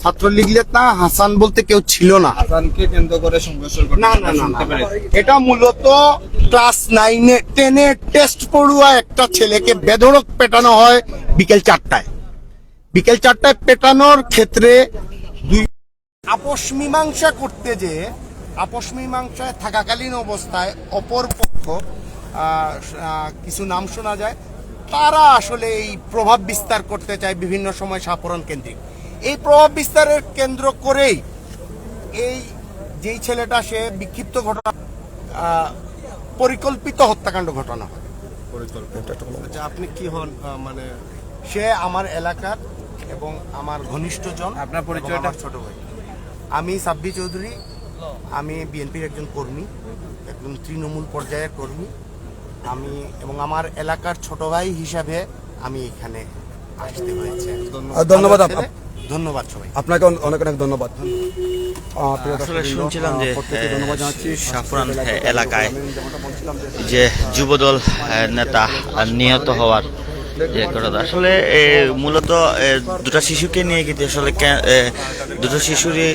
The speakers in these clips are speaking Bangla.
ছাত্রলীগ নেতা হাসান বলতে কেউ ছিল না। হাসানকে কেন্দ্র করে না না না না। পেরেছি। এটা মূলত ক্লাস নাইনে টেনে টেস্ট পড়ুয়া একটা ছেলেকে বেধড়ক পেটানো হয় বিকেল চারটায়। বিকেল চারটায় পেটানোর ক্ষেত্রে দুই আপোষ মীমাংসা করতে যে আপোষ মীমাংসায় থাকাকালীন অবস্থায় অপর পক্ষ কিছু নাম শোনা যায়। তারা আসলে এই প্রভাব বিস্তার করতে চায় বিভিন্ন সময় সাপরণ কেন্দ্রিক। এই প্রভাব বিস্তারের কেন্দ্র করেই এই যেই ছেলেটা সে বিক্ষিপ্ত ঘটনা পরিকল্পিত হত্যাকাণ্ড ঘটনা হয়। আচ্ছা আপনি কি হন মানে সে আমার এলাকার এবং আমার ঘনিষ্ঠজন আপনার পরিচয়টা? ছোট ভাই। আমি সাব্বি চৌধুরী আমি বিএনপির একজন কর্মী একজন তৃণমূল পর্যায়ের কর্মী। আমি এবং আমার এলাকার ছোট ভাই হিসাবে আমি এখানে আসতে হয়েছে। ধন্যবাদ। ধন্যবাদ সবাই। আপনাকে অনেক অনেক ধন্যবাদ। আসলে শুনছিলাম যে, সাফরান এলাকায় এলাকায় যে যুবদল নেতা নিহত হওয়ার আসলে মূলত দুটো শিশুকে নিয়ে কিন্তু আসলে দুটো শিশুরই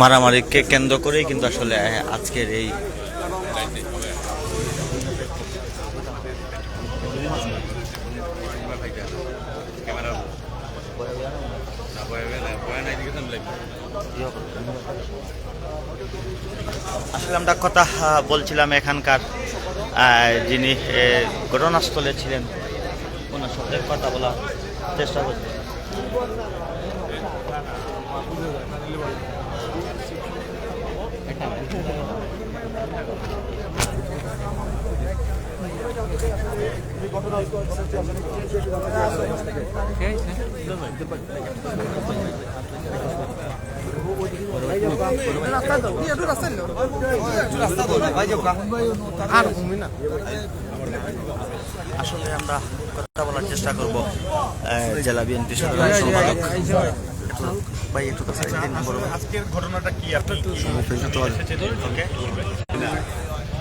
মারামারিকে কেন্দ্র করেই কিন্তু আসলে আজকের এই আসলে আমরা কথা বলছিলাম এখানকার যিনি ঘটনাস্থলে ছিলেন ওনার সাথে কথা বলার চেষ্টা করছি। আসলে আমরা কথা বলার চেষ্টা করব জেলা বিএনপি সাধারণ সম্পাদক। ভাই একটু কাছে দিন বড় ভাই। আজকের ঘটনাটা কি? আপনি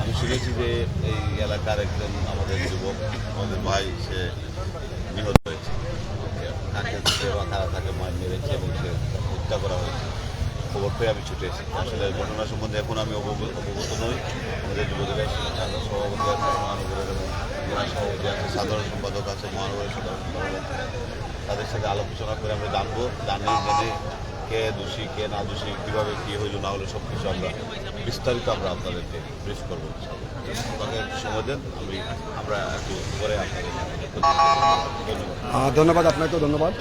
আমি শুনেছি যে এই এলাকার একজন আমাদের যুবক, আমাদের ভাই, সে নিহত হয়েছে। তাকে মাথা তাকে মার মেরেছে এবং সে হত্যা করা হয়েছে। খবর পেয়ে আমি ছুটে এসেছি। আসলে ঘটনা সম্বন্ধে এখন আমি অবগ- অবগত নই। আমাদের যুবদলের সভাপতি আছে, মহানগরের এবং জেলা সভাপতি আছে, সাধারণ সম্পাদক আছে, মহানগরের সাধারণ সম্পাদক আছে। তাদের সাথে আলোচনা করে আমরা জানব জানি জেনে কে দোষী কে না দোষী কীভাবে কী হইল না হলো সব কিছু আমরা বিস্তারিত আমরা আপনাদেরকে ব্রিফ করব দেন আমি আমরা একটু ধন্যবাদ আহ, ধন্যবাদ।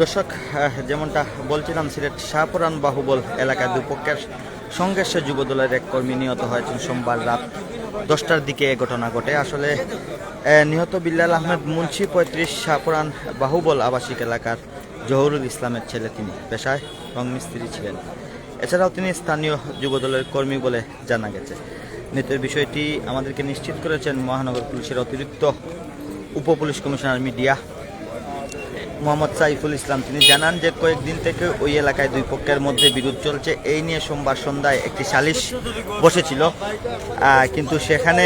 দর্শক যেমনটা বলছিলাম সিলেট শাহপুরান বাহুবল এলাকায় দুপক্ষের সংঘর্ষে যুবদলের এক কর্মী নিহত হয়েছেন সোমবার রাত দশটার দিকে এ ঘটনা ঘটে। আসলে নিহত বিল্লাল আহমেদ মুন্সি, পঁয়ত্রিশ শাহপুরান বাহুবল আবাসিক এলাকার জহুরুল ইসলামের ছেলে তিনি। পেশায় রং মিস্ত্রি ছিলেন। এছাড়াও তিনি স্থানীয় যুবদলের কর্মী বলে জানা গেছে। মৃতের বিষয়টি আমাদেরকে নিশ্চিত করেছেন মহানগর পুলিশের অতিরিক্ত উপ police commissioner media Mohammad Saiful Islam তিনি জানান যে কয়েকদিন থেকে ওই এলাকায় দুই পক্ষের মধ্যে বিরোধ চলছে। এই নিয়ে সোমবার সন্ধ্যায় একটি সালিশ বসেছিল কিন্তু সেখানে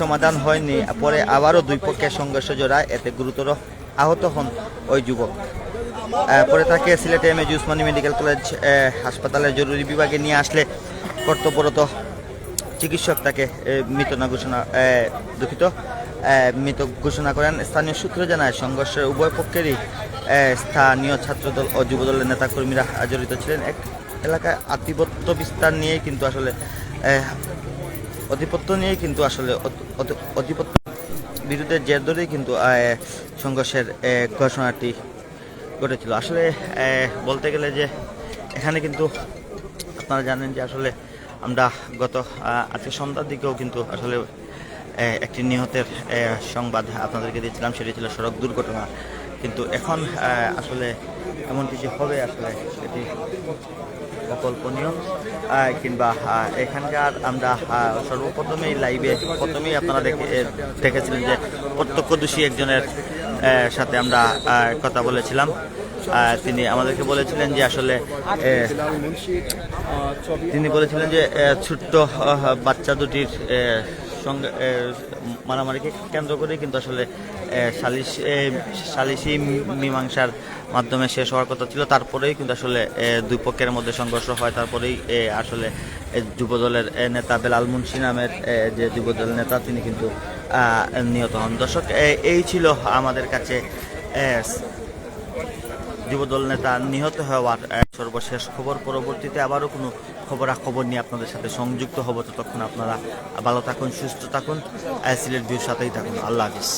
সমাধান হয়নি। পরে আবারও দুই পক্ষের সংঘর্ষ জোড়ায় এতে গুরুতর আহত হন ওই যুবক। পরে তাকে সিলেটে M A Osmani medical college ah, হাসপাতালের জরুরি বিভাগে নিয়ে আসলে কর্তব্যরত চিকিৎসক তাকে মৃত না ঘোষণা দুঃখিত। মৃত ঘোষণা করেন। স্থানীয় সূত্র জানায় সংঘর্ষের উভয় পক্ষেরই স্থানীয় ছাত্রদল ও যুবদলের নেতাকর্মীরা জড়িত ছিলেন। এক এলাকায় আধিপত্য বিস্তার নিয়েই কিন্তু আসলে আধিপত্য নিয়েই কিন্তু আসলে আধিপত্য বিরুদ্ধে জের ধরেই কিন্তু সংঘর্ষের ঘোষণাটি ঘটেছিল। আসলে বলতে গেলে যে এখানে কিন্তু আপনারা জানেন যে আসলে আমরা গত আজকে সন্ধ্যার দিকেও কিন্তু আসলে একটি নিহতের সংবাদ আপনাদেরকে দিয়েছিলাম, সেটি ছিল সড়ক দুর্ঘটনা। কিন্তু এখন আসলে এমন কিছু হবে, আসলে সেটি অকল্পনীয়। কিংবা এখানকার আমরা সর্বপ্রথমেই লাইভে প্রথমেই আপনারা দেখে দেখেছিলেন যে প্রত্যক্ষদর্শী একজনের সাথে আমরা কথা বলেছিলাম। তিনি আমাদেরকে বলেছিলেন যে আসলে তিনি বলেছিলেন যে ছোট্ট বাচ্চা দুটির সঙ্গে মারামারিকে কেন্দ্র করে কিন্তু আসলে সালিশ সালিশি মীমাংসার মাধ্যমে শেষ হওয়ার কথা ছিল। তারপরেই কিন্তু আসলে দুই পক্ষের মধ্যে সংঘর্ষ হয়। তারপরেই আসলে যুবদলের নেতা বেলাল মুন্সি নামের যে যুবদলের নেতা, তিনি কিন্তু নিহত হন। দর্শক এই ছিল আমাদের কাছে যুবদল নেতা নিহত হওয়ার সর্বশেষ খবর। পরবর্তীতে আবারও কোনো খবরাখবর নিয়ে আপনাদের সাথে সংযুক্ত হব। ততক্ষণ আপনারা ভালো থাকুন, সুস্থ থাকুন। সিলেট ভিউর সাথেই থাকুন। আল্লাহ হাফিজ।